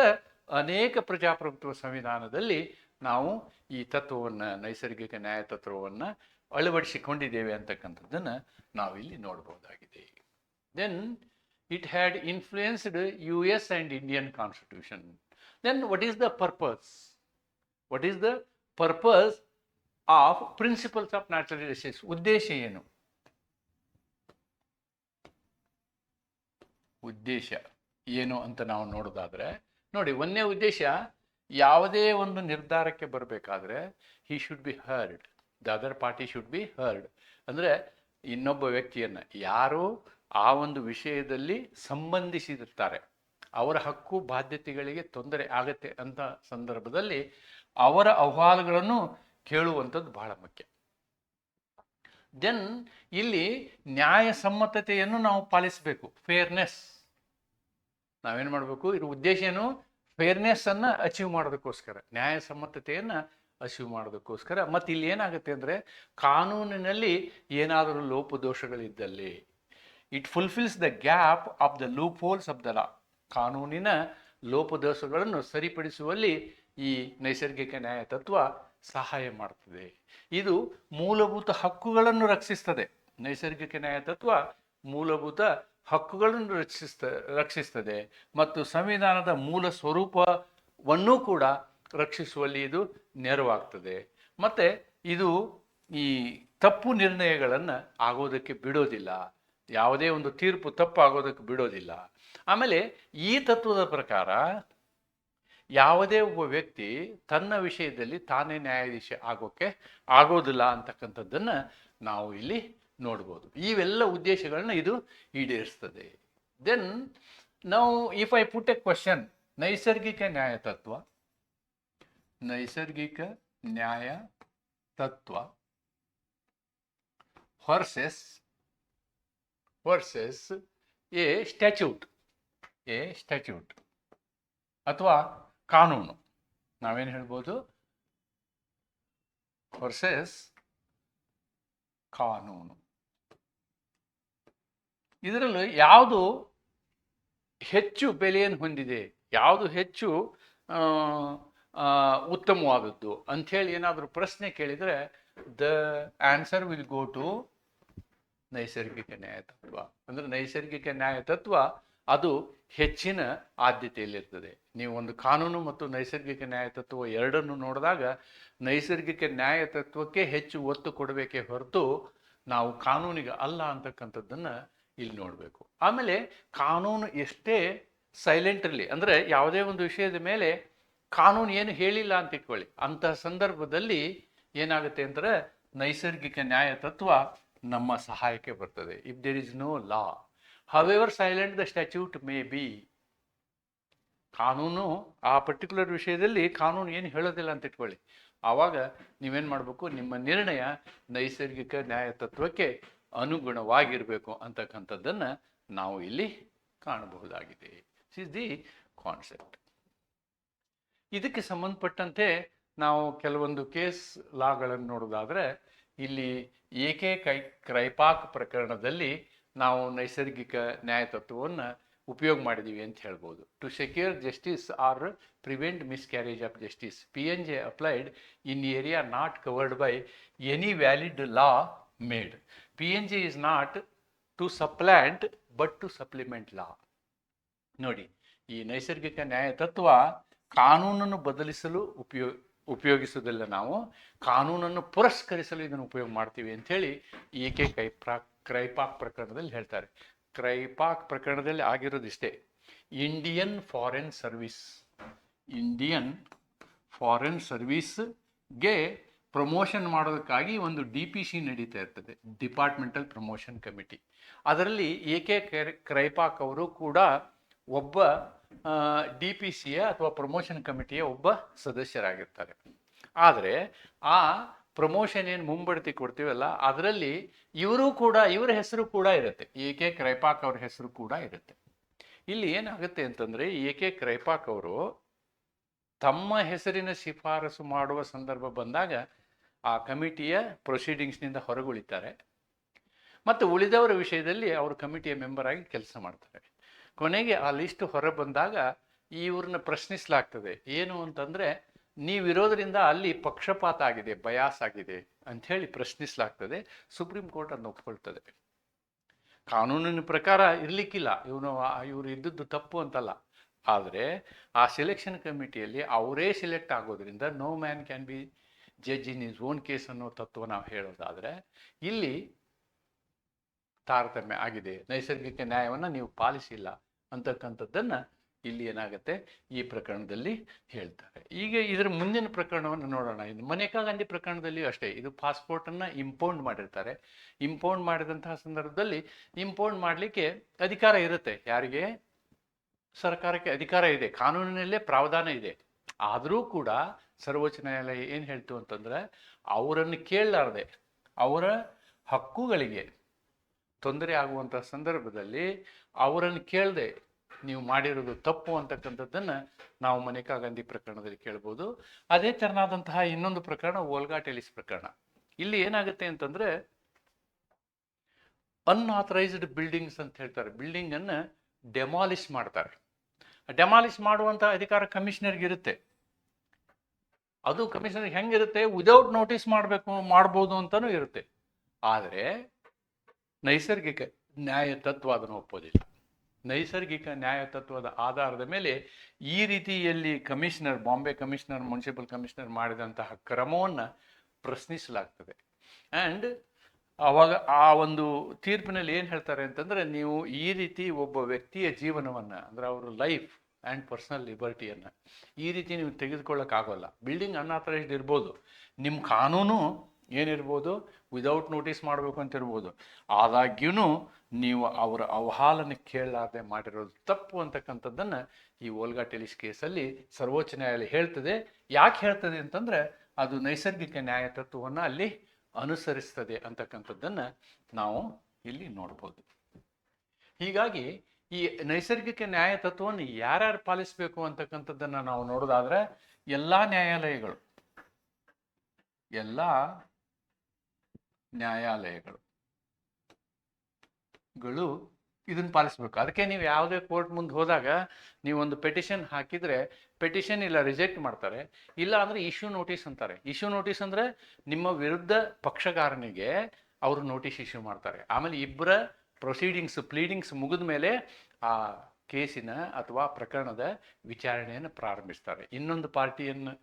ಅನೇಕ ಪ್ರಜಾಪ್ರಭುತ್ವ ಸಂವಿಧಾನದಲ್ಲಿ ನಾವು ಈ ತತ್ವವನ್ನು, ನೈಸರ್ಗಿಕ ನ್ಯಾಯ ತತ್ವವನ್ನು ಅಳವಡಿಸಿಕೊಂಡಿದ್ದೇವೆ ಅಂತಕ್ಕಂಥದ್ದನ್ನು ನಾವಿಲ್ಲಿ ನೋಡ್ಬೋದಾಗಿದೆ. Then it had influenced U S and Indian constitution then what is the purpose what is the purpose of principles of natural resource ಉದ್ದೇಶ ಏನು ಉದ್ದೇಶ ಏನು ಅಂತ ನಾವು ನೋಡೋದಾದರೆ ನೋಡಿ ಒಂದನೇ ಉದ್ದೇಶ ಯಾವುದೇ ಒಂದು ನಿರ್ಧಾರಕ್ಕೆ ಬರಬೇಕಾದ್ರೆ he should be heard the other party should be heard ಅಂದರೆ ಇನ್ನೊಬ್ಬ ವ್ಯಕ್ತಿಯನ್ನು ಯಾರು ಆ ಒಂದು ವಿಷಯದಲ್ಲಿ ಸಂಬಂಧಿಸಿರ್ತಾರೆ ಅವರ ಹಕ್ಕು ಬಾಧ್ಯತೆಗಳಿಗೆ ತೊಂದರೆ ಆಗತ್ತೆ ಅಂತ ಸಂದರ್ಭದಲ್ಲಿ ಅವರ ಅಹವಾಲುಗಳನ್ನು ಕೇಳುವಂಥದ್ದು ಬಹಳ ಮುಖ್ಯ. ದೆನ್ ಇಲ್ಲಿ ನ್ಯಾಯಸಮ್ಮತತೆಯನ್ನು ನಾವು ಪಾಲಿಸಬೇಕು ಫೇರ್ನೆಸ್ ನಾವೇನು ಮಾಡಬೇಕು? ಇದ್ರ ಉದ್ದೇಶ ಏನು? ಫೇರ್ನೆಸ್ ಅನ್ನು ಅಚೀವ್ ಮಾಡೋದಕ್ಕೋಸ್ಕರ, ನ್ಯಾಯಸಮ್ಮತತೆಯನ್ನು ಅಚೀವ್ ಮಾಡೋದಕ್ಕೋಸ್ಕರ. ಮತ್ತು ಇಲ್ಲಿ ಏನಾಗುತ್ತೆ ಅಂದರೆ, ಕಾನೂನಿನಲ್ಲಿ ಏನಾದರೂ ಲೋಪದೋಷಗಳಿದ್ದಲ್ಲಿ it fulfils the gap of the loopholes of the law ಕಾನೂನಿನ ಲೋಪದೋಷಗಳನ್ನು ಸರಿಪಡಿಸುವಲ್ಲಿ ಈ ನೈಸರ್ಗಿಕ ನ್ಯಾಯ ತತ್ವ ಸಹಾಯ ಮಾಡ್ತದೆ. ಇದು ಮೂಲಭೂತ ಹಕ್ಕುಗಳನ್ನು ರಕ್ಷಿಸ್ತದೆ. ನೈಸರ್ಗಿಕ ನ್ಯಾಯ ತತ್ವ ಮೂಲಭೂತ ಹಕ್ಕುಗಳನ್ನು ರಕ್ಷಿಸ್ತ, ರಕ್ಷಿಸ್ತದೆ. ಮತ್ತು ಸಂವಿಧಾನದ ಮೂಲ ಸ್ವರೂಪವನ್ನೂ ಕೂಡ ರಕ್ಷಿಸುವಲ್ಲಿ ಇದು ನೆರವಾಗ್ತದೆ. ಮತ್ತು ಇದು ಈ ತಪ್ಪು ನಿರ್ಣಯಗಳನ್ನು ಆಗೋದಕ್ಕೆ ಬಿಡೋದಿಲ್ಲ. ಯಾವುದೇ ಒಂದು ತೀರ್ಪು ತಪ್ಪು ಆಗೋದಕ್ಕೆ ಬಿಡೋದಿಲ್ಲ. ಆಮೇಲೆ ಈ ತತ್ವದ ಪ್ರಕಾರ ಯಾವುದೇ ಒಬ್ಬ ವ್ಯಕ್ತಿ ತನ್ನ ವಿಷಯದಲ್ಲಿ ತಾನೇ ನ್ಯಾಯಾಧೀಶ ಆಗೋಕ್ಕೆ ಆಗೋದಿಲ್ಲ ಅಂತಕ್ಕಂಥದ್ದನ್ನು ನಾವು ಇಲ್ಲಿ ನೋಡ್ಬೋದು. ಇವೆಲ್ಲ ಉದ್ದೇಶಗಳನ್ನ ಇದು ಈಡೇರಿಸ್ತದೆ. ದೆನ್ ನಾವು if I put a question ನೈಸರ್ಗಿಕ ನ್ಯಾಯ ತತ್ವ? ನೈಸರ್ಗಿಕ ನ್ಯಾಯ ತತ್ವ ಹೊರ್ಸೆಸ್ versus a statute a statute ಅಥವಾ ಕಾನೂನು. ನಾವೇನು ಹೇಳ್ಬೋದು? ವರ್ಸಸ್ ಕಾನೂನು. ಇದರಲ್ಲಿ ಯಾವುದು ಹೆಚ್ಚು ಬೆಲೆಯನ್ನು ಹೊಂದಿದೆ, ಯಾವುದು ಹೆಚ್ಚು ಉತ್ತಮವಾದದ್ದು ಅಂಥೇಳಿ ಏನಾದರೂ ಪ್ರಶ್ನೆ ಕೇಳಿದರೆ the answer will go to ನೈಸರ್ಗಿಕ ನ್ಯಾಯ ತತ್ವ ಅಂದರೆ ನೈಸರ್ಗಿಕ ನ್ಯಾಯ ತತ್ವ ಅದು ಹೆಚ್ಚಿನ ಆದ್ಯತೆಯಲ್ಲಿರ್ತದೆ. ನೀವು ಒಂದು ಕಾನೂನು ಮತ್ತು ನೈಸರ್ಗಿಕ ನ್ಯಾಯ ತತ್ವ ಎರಡನ್ನು ನೋಡಿದಾಗ ನೈಸರ್ಗಿಕ ನ್ಯಾಯ ತತ್ವಕ್ಕೆ ಹೆಚ್ಚು ಒತ್ತು ಕೊಡಬೇಕೇ ಹೊರತು ನಾವು ಕಾನೂನಿಗೆ ಅಲ್ಲ ಅಂತಕ್ಕಂಥದ್ದನ್ನು ಇಲ್ಲಿ ನೋಡಬೇಕು. ಆಮೇಲೆ ಕಾನೂನು ಎಷ್ಟೇ ಸೈಲೆಂಟ್ರಲ್ಲಿ ಅಂದರೆ ಯಾವುದೇ ಒಂದು ವಿಷಯದ ಮೇಲೆ ಕಾನೂನು ಏನು ಹೇಳಿಲ್ಲ ಅಂತ ಇಟ್ಕೊಳ್ಳಿ. ಅಂತಹ ಸಂದರ್ಭದಲ್ಲಿ ಏನಾಗುತ್ತೆ ಅಂದರೆ ನೈಸರ್ಗಿಕ ನ್ಯಾಯ ತತ್ವ ನಮ್ಮ ಸಹಾಯಕ್ಕೆ ಬರ್ತದೆ. If there is no law however silent the statute may be ಕಾನೂನು ಆ ಪರ್ಟಿಕ್ಯುಲರ್ ವಿಷಯದಲ್ಲಿ ಕಾನೂನು ಏನು ಹೇಳೋದಿಲ್ಲ ಅಂತ ಇಟ್ಕೊಳ್ಳಿ. ಆವಾಗ ನೀವೇನು ಮಾಡಬೇಕು? ನಿಮ್ಮ ನಿರ್ಣಯ ನೈಸರ್ಗಿಕ ನ್ಯಾಯ ತತ್ವಕ್ಕೆ ಅನುಗುಣವಾಗಿರಬೇಕು ಅಂತಕ್ಕಂಥದ್ದನ್ನು ನಾವು ಇಲ್ಲಿ ಕಾಣಬಹುದಾಗಿದೆ. ಇಸ್ ದಿ ಕಾನ್ಸೆಪ್ಟ್ ಇದಕ್ಕೆ ಸಂಬಂಧಪಟ್ಟಂತೆ ನಾವು ಕೆಲವೊಂದು ಕೇಸ್ ಲಾಗಳನ್ನು ನೋಡೋದಾದರೆ ಇಲ್ಲಿ ಏಕೆ ಕೈ ಕ್ರೈಪಾಕ್ ಪ್ರಕರಣದಲ್ಲಿ ನಾವು ನೈಸರ್ಗಿಕ ನ್ಯಾಯ ತತ್ವವನ್ನು ಉಪಯೋಗ ಮಾಡಿದ್ದೀವಿ ಅಂತ ಹೇಳ್ಬೋದು. To secure justice or prevent miscarriage of justice P N J applied in area not covered by any valid law made P N J is not to supplant but to supplement law ನೋಡಿ, ಈ ನೈಸರ್ಗಿಕ ನ್ಯಾಯ ತತ್ವ ಕಾನೂನನ್ನು ಬದಲಿಸಲು ಉಪಯೋಗ ಉಪಯೋಗಿಸುವುದಿಲ್ಲ ನಾವು. ಕಾನೂನನ್ನು ಪುರಸ್ಕರಿಸಲು ಇದನ್ನು ಉಪಯೋಗ ಮಾಡ್ತೀವಿ ಅಂಥೇಳಿ ಏಕೆ ಕೈಪ್ರಾ ಕ್ರೈಪಾಕ್ ಪ್ರಕರಣದಲ್ಲಿ ಹೇಳ್ತಾರೆ. ಕ್ರೈಪಾಕ್ ಪ್ರಕರಣದಲ್ಲಿ ಆಗಿರೋದಿಷ್ಟೇ Indian foreign service Indian foreign ಸರ್ವಿಸ್ಗೆ ಪ್ರಮೋಷನ್ ಮಾಡೋದಕ್ಕಾಗಿ ಒಂದು ಡಿ ಪಿ ಸಿ ನಡೀತಾ ಇರ್ತದೆ ಡಿಪಾರ್ಟ್ಮೆಂಟಲ್ ಪ್ರಮೋಷನ್ ಕಮಿಟಿ ಅದರಲ್ಲಿ ಎ ಕೆ ಕ್ರೈಪಾಕ್ ಅವರು ಕೂಡ ಒಬ್ಬ ಡಿ ಪಿ ಸಿಯ ಅಥವಾ ಪ್ರಮೋಷನ್ ಕಮಿಟಿಯ ಒಬ್ಬ ಸದಸ್ಯರಾಗಿರ್ತಾರೆ. ಆದರೆ ಆ ಪ್ರಮೋಷನ್ ಏನು ಮುಂಬಡ್ತಿ ಕೊಡ್ತೀವಲ್ಲ, ಅದರಲ್ಲಿ ಇವರು ಕೂಡ, ಇವರ ಹೆಸರು ಕೂಡ ಇರುತ್ತೆ. ಎ ಕೆ ಕ್ರೈಪಾಕ್ ಅವ್ರ ಹೆಸರು ಕೂಡ ಇರುತ್ತೆ. ಇಲ್ಲಿ ಏನಾಗುತ್ತೆ ಅಂತಂದರೆ, ಎ ಕೆ ಕ್ರೈಪಾಕ್ ಅವರು ತಮ್ಮ ಹೆಸರಿನ ಶಿಫಾರಸು ಮಾಡುವ ಸಂದರ್ಭ ಬಂದಾಗ ಆ ಕಮಿಟಿಯ ಪ್ರೊಸೀಡಿಂಗ್ಸ್ನಿಂದ ಹೊರಗುಳಿತಾರೆ. ಮತ್ತು ಉಳಿದವರ ವಿಷಯದಲ್ಲಿ ಅವರು ಕಮಿಟಿಯ ಮೆಂಬರ್ ಆಗಿ ಕೆಲಸ ಮಾಡ್ತಾರೆ. ಕೊನೆಗೆ ಆ ಲಿಸ್ಟ್ ಹೊರ ಬಂದಾಗ ಇವ್ರನ್ನ ಪ್ರಶ್ನಿಸಲಾಗ್ತದೆ. ಏನು ಅಂತಂದರೆ ನೀವಿರೋದ್ರಿಂದ ಅಲ್ಲಿ ಪಕ್ಷಪಾತ ಆಗಿದೆ, ಬಯಾಸ್ ಆಗಿದೆ ಅಂಥೇಳಿ ಪ್ರಶ್ನಿಸಲಾಗ್ತದೆ, ಸುಪ್ರೀಂ ಕೋರ್ಟ್ ಅನ್ನು ಒಪ್ಕೊಳ್ತದೆ. ಕಾನೂನಿನ ಪ್ರಕಾರ ಇರಲಿಕ್ಕಿಲ್ಲ, ಇವನು, ಇವರು ಇದ್ದದ್ದು ತಪ್ಪು ಅಂತಲ್ಲ. ಆದರೆ ಆ ಸೆಲೆಕ್ಷನ್ ಕಮಿಟಿಯಲ್ಲಿ ಅವರೇ ಸೆಲೆಕ್ಟ್ ಆಗೋದ್ರಿಂದ no man can be judge in his own case ಅನ್ನೋ ತತ್ವ ನಾವು ಹೇಳೋದಾದರೆ, ಇಲ್ಲಿ ತಾರತಮ್ಯ ಆಗಿದೆ. ನೈಸರ್ಗಿಕ ನ್ಯಾಯವನ್ನು ನೀವು ಪಾಲಿಸಿಲ್ಲ ಅಂತಕ್ಕಂಥದ್ದನ್ನು ಇಲ್ಲಿ ಏನಾಗುತ್ತೆ? ಈ ಪ್ರಕರಣದಲ್ಲಿ ಹೇಳ್ತಾರೆ. ಈಗ ಇದರ ಮುಂದಿನ ಪ್ರಕರಣವನ್ನು ನೋಡೋಣ. ಇದು ಮನೇಕಾ ಗಾಂಧಿ ಪ್ರಕರಣದಲ್ಲಿಯೂ ಅಷ್ಟೇ. ಇದು ಪಾಸ್ಪೋರ್ಟನ್ನು ಇಂಪೌಂಡ್ ಮಾಡಿರ್ತಾರೆ. ಇಂಪೌಂಡ್ ಮಾಡಿದಂತಹ ಸಂದರ್ಭದಲ್ಲಿ ಇಂಪೌಂಡ್ ಮಾಡಲಿಕ್ಕೆ ಅಧಿಕಾರ ಇರುತ್ತೆ. ಯಾರಿಗೆ? ಸರ್ಕಾರಕ್ಕೆ ಅಧಿಕಾರ ಇದೆ. ಕಾನೂನಿನಲ್ಲೇ ಪ್ರಾವಧಾನ ಇದೆ. ಆದರೂ ಕೂಡ ಸರ್ವೋಚ್ಚ ನ್ಯಾಯಾಲಯ ಏನು ಹೇಳ್ತು ಅಂತಂದರೆ, ಅವರನ್ನು ಕೇಳಲಾರದೆ ಅವರ ಹಕ್ಕುಗಳಿಗೆ ತೊಂದರೆ ಆಗುವಂಥ ಸಂದರ್ಭದಲ್ಲಿ ಅವರನ್ನು ಕೇಳದೆ ನೀವು ಮಾಡಿರೋದು ತಪ್ಪು ಅಂತಕ್ಕಂಥದ್ದನ್ನ ನಾವು ಮನೇಕಾ ಗಾಂಧಿ ಪ್ರಕರಣದಲ್ಲಿ ಕೇಳ್ಬೋದು. ಅದೇ ತೆರನಾದಂತಹ ಇನ್ನೊಂದು ಪ್ರಕರಣ ಓಲ್ಗಾ ಟೆಲಿಸ್ ಪ್ರಕರಣ. ಇಲ್ಲಿ ಏನಾಗುತ್ತೆ ಅಂತಂದ್ರೆ ಅನ್ಆಥರೈಸ್ಡ್ ಬಿಲ್ಡಿಂಗ್ಸ್ ಅಂತ ಹೇಳ್ತಾರೆ. ಬಿಲ್ಡಿಂಗ್ ಬಿಲ್ಡಿಂಗನ್ನು ಡೆಮಾಲಿಷ್ ಮಾಡ್ತಾರೆ. ಡೆಮಾಲಿಷ್ ಮಾಡುವಂತಹ ಅಧಿಕಾರ ಕಮಿಷನರ್ಗೆ ಇರುತ್ತೆ. ಅದು ಕಮಿಷನರ್ ಹೆಂಗಿರುತ್ತೆ? ವಿದೌಟ್ ನೋಟಿಸ್ ಮಾಡಬೇಕು, ಮಾಡ್ಬೋದು ಅಂತಲೂ ಇರುತ್ತೆ. ಆದರೆ ನೈಸರ್ಗಿಕ ನ್ಯಾಯ ತತ್ವ ಅದನ್ನು ಒಪ್ಪೋದಿಲ್ಲ. ನೈಸರ್ಗಿಕ ನ್ಯಾಯ ತತ್ವದ ಆಧಾರದ ಮೇಲೆ ಈ ರೀತಿಯಲ್ಲಿ commissioner, Bombay commissioner, municipal commissioner ಮಾಡಿದಂತಹ ಕ್ರಮವನ್ನು ಪ್ರಶ್ನಿಸಲಾಗ್ತದೆ. ಆ್ಯಂಡ್ ಅವಾಗ ಆ ಒಂದು ತೀರ್ಪಿನಲ್ಲಿ ಏನು ಹೇಳ್ತಾರೆ ಅಂತಂದರೆ ನೀವು ಈ ರೀತಿ ಒಬ್ಬ ವ್ಯಕ್ತಿಯ ಜೀವನವನ್ನು, ಅಂದರೆ ಅವರ ಲೈಫ್ ಆ್ಯಂಡ್ ಪರ್ಸನಲ್ ಲಿಬರ್ಟಿಯನ್ನು ಈ ರೀತಿ ನೀವು ತೆಗೆದುಕೊಳ್ಳೋಕ್ಕಾಗೋಲ್ಲ. ಬಿಲ್ಡಿಂಗ್ ಅನ್ಆಥರೈಸ್ಡ್ ಇರ್ಬೋದು. ನಿಮ್ಮ ಕಾನೂನು ಏನಿರ್ಬೋದು ವಿದೌಟ್ ನೋಟಿಸ್ ಮಾಡಬೇಕು ಅಂತ ಇರ್ಬೋದು ಆದಾಗ್ಯೂ ನೀವು ಅವರ ಅವಹಾಲನೆ ಕೇಳಲಾರ್ದೆ ಮಾಡಿರೋದು ತಪ್ಪು ಅಂತಕ್ಕಂಥದ್ದನ್ನು ಈ ಓಲ್ಗಾ ಟೆಲಿಸ್ ಕೇಸಲ್ಲಿ ಸರ್ವೋಚ್ಚ ನ್ಯಾಯಾಲಯ ಹೇಳ್ತದೆ. ಯಾಕೆ ಹೇಳ್ತದೆ ಅಂತಂದರೆ ಅದು ನೈಸರ್ಗಿಕ ನ್ಯಾಯ ತತ್ವವನ್ನು ಅಲ್ಲಿ ಅನುಸರಿಸ್ತದೆ ಅಂತಕ್ಕಂಥದ್ದನ್ನು ನಾವು ಇಲ್ಲಿ ನೋಡ್ಬೋದು. ಹೀಗಾಗಿ ಈ ನೈಸರ್ಗಿಕ ನ್ಯಾಯ ತತ್ವವನ್ನು ಯಾರ್ಯಾರು ಪಾಲಿಸಬೇಕು ಅಂತಕ್ಕಂಥದ್ದನ್ನು ನಾವು ನೋಡೋದಾದ್ರೆ ಎಲ್ಲ ನ್ಯಾಯಾಲಯಗಳು. ಎಲ್ಲ ನ್ಯಾಯಾಲಯಗಳು. ಗಳು ಇದನ್ನ ಪಾಲಿಸ್ಬೇಕು. ಅದಕ್ಕೆ ನೀವು ಯಾವುದೇ ಕೋರ್ಟ್ ಮುಂದೆ ಹೋದಾಗ ಒಂದು ಪೆಟಿಷನ್ ಹಾಕಿದರೆ ಪೆಟಿಷನ್ ಇಲ್ಲ ರಿಜೆಕ್ಟ್ ಮಾಡ್ತಾರೆ. ಇಲ್ಲ ಅಂದ್ರೆ ಇಶ್ಯೂ ನೋಟಿಸ್ ಅಂತಾರೆ. ಇಶ್ಯೂ ನೋಟಿಸ್ ಅಂದ್ರೆ ನಿಮ್ಮ ವಿರುದ್ಧ ಪಕ್ಷಗಾರನಿಗೆ ಅವರು ನೋಟಿಸ್ ಇಶ್ಯೂ ಮಾಡ್ತಾರೆ. ಆಮೇಲೆ ಇಬ್ಬರ ಪ್ರೊಸೀಡಿಂಗ್ಸ್, ಪ್ಲೀಡಿಂಗ್ಸ್ ಮುಗಿದ ಮೇಲೆ ಆ ಕೇಸಿನ ಅಥವಾ ಪ್ರಕರಣದ ವಿಚಾರಣೆಯನ್ನು ಪ್ರಾರಂಭಿಸ್ತಾರೆ. ಇನ್ನೊಂದು ಪಾರ್ಟಿಯನ್ನು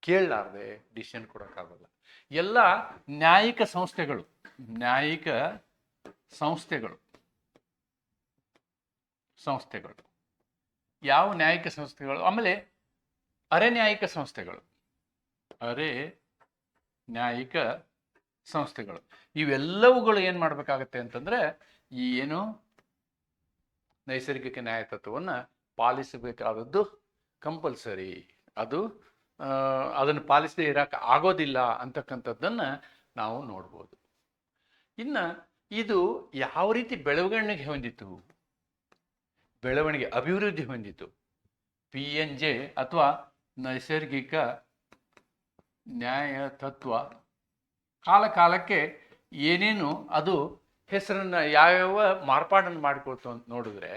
ಕೇಳಲಾರದೆ ಡಿಸಿಷನ್ ಕೊಡೋಕ್ಕಾಗಲ್ಲ. ಎಲ್ಲ ನ್ಯಾಯಿಕ ಸಂಸ್ಥೆಗಳು, ನ್ಯಾಯಿಕ ಸಂಸ್ಥೆಗಳು. ಸಂಸ್ಥೆಗಳು. ಯಾವ ನ್ಯಾಯಿಕ ಸಂಸ್ಥೆಗಳು? ಆಮೇಲೆ ಅರೆ ನ್ಯಾಯಿಕ ಸಂಸ್ಥೆಗಳು. ಅರೆ ನ್ಯಾಯಿಕ ಸಂಸ್ಥೆಗಳು. ಇವೆಲ್ಲವುಗಳು ಏನು ಮಾಡಬೇಕಾಗತ್ತೆ ಅಂತಂದರೆ, ಈ ಏನು ನೈಸರ್ಗಿಕ ನ್ಯಾಯ ತತ್ವವನ್ನು ಪಾಲಿಸಬೇಕಾದದ್ದು ಕಂಪಲ್ಸರಿ ಅದು ಅದನ್ನು ಪಾಲಿಸದೇ ಇರಕ್ಕೆ ಆಗೋದಿಲ್ಲ ಅಂತಕ್ಕಂಥದ್ದನ್ನು ನಾವು ನೋಡ್ಬೋದು. ಇನ್ನು ಇದು ಯಾವ ರೀತಿ ಬೆಳವಣಿಗೆ ಹೊಂದಿತು? ಬೆಳವಣಿಗೆ ಅಭಿವೃದ್ಧಿ ಹೊಂದಿತು. ಪಿ ಎನ್ ಜೆ ಅಥವಾ ನೈಸರ್ಗಿಕ ನ್ಯಾಯ ತತ್ವ ಕಾಲ ಕಾಲಕ್ಕೆ ಏನೇನು ಅದು ಹೆಸರನ್ನು ಯಾವ್ಯಾವ ಮಾರ್ಪಾಡನ್ನು ಮಾಡಿಕೊಳ್ತು ಅಂತ ನೋಡಿದ್ರೆ